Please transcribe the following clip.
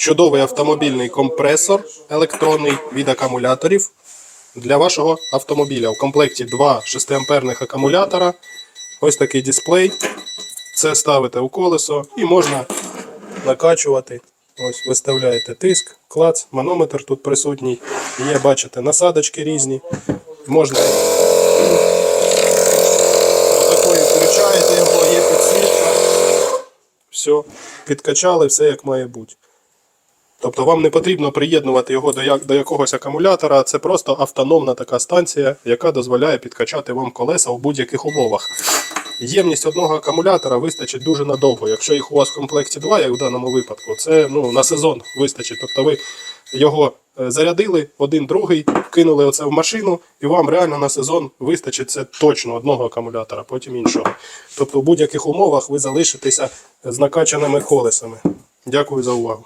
чудовий автомобільний компресор електронний від акумуляторів для вашого автомобіля. В комплекті два 6 амперних акумулятора. Ось такий дисплей. Це ставите у колесо і можна накачувати. Ось виставляєте тиск, клац, манометр тут присутній. Є, бачите, насадочки різні. Можна отакою включаєте його, є підсвітка. Все, підкачали, все як має бути. Тобто вам не потрібно приєднувати його до, як, до якогось акумулятора, це просто автономна така станція, яка дозволяє підкачати вам колеса у будь-яких умовах. Ємність одного акумулятора вистачить дуже надовго. Якщо їх у вас в комплекті два, як в даному випадку, це ну, на сезон вистачить. Тобто ви його е, зарядили, один, другий, кинули оце в машину, і вам реально на сезон вистачить це точно одного акумулятора, потім іншого. Тобто в будь-яких умовах ви залишитеся з накачаними колесами. Дякую за увагу.